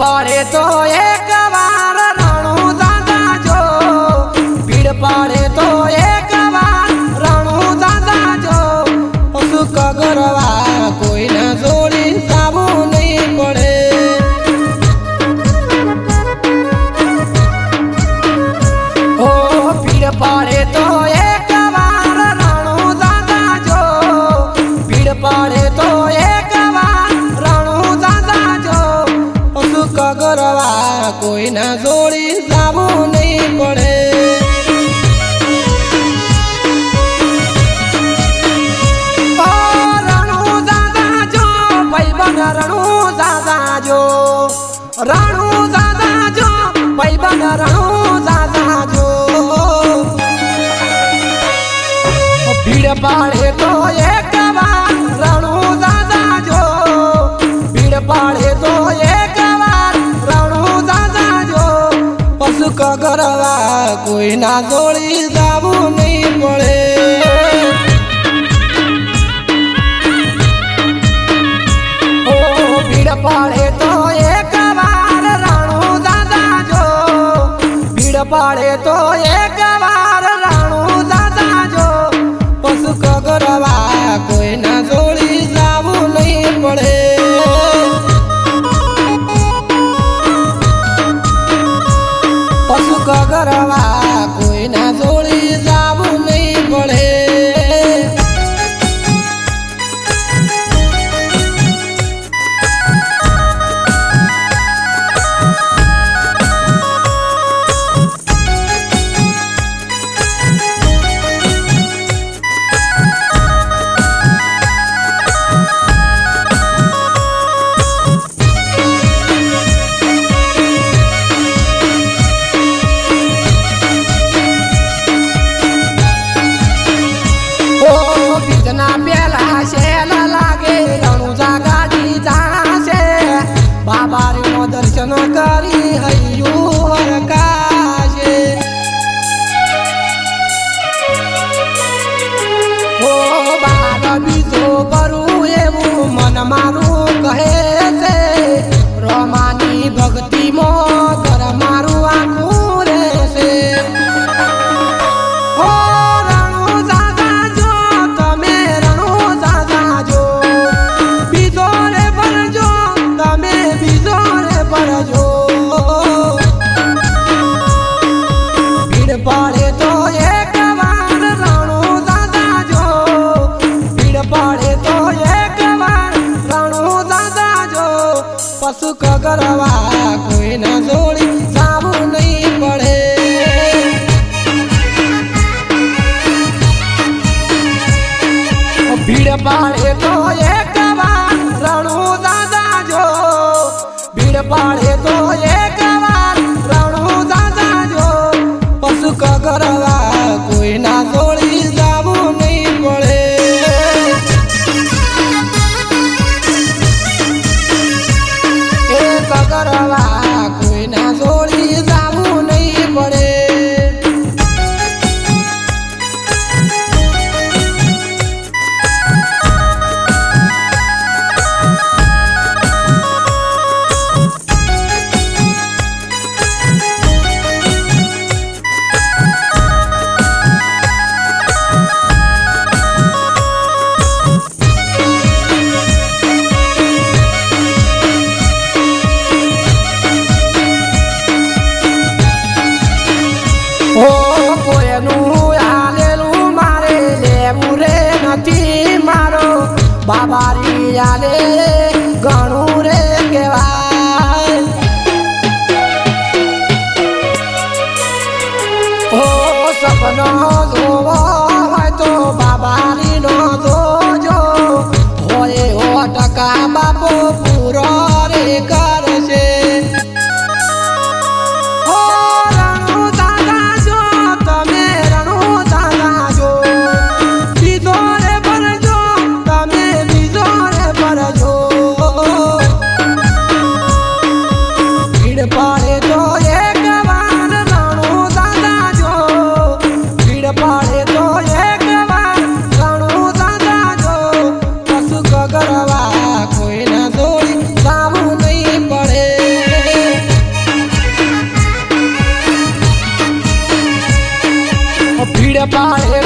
પડે તો એક રણું દાદા જો ભાઈબંધ રણું દાદા જો ભીડ પાડે તો એક વાર રણું દાદા જો ભીડ પાડે તો એક વાર રણું દાદા જો પશુ કગરવા કોઈના દોડી જાવું નહીં પડે. પાડે પાડે તો એક વાર રાણું દાદા જો પશુ કગરવા બીજના પેલા શેલ લાગે રણુજા ગાડી જાશે બાબારીનો દર્શન કરી હૈયું હરકાશે. ઓ બાર બીજો કરું એવું મન મારું કોઈના જોડી જાવું નહીં પડે. ભીડ પાડે તો એક વાર રણું દાદા જો. ભીડ પાડે તો એક વાર રણું દાદા જો. પશુ કગરવા કોઈના જોડી જાવું નહીં પડે. કગરવા olhar ભીડ પાડે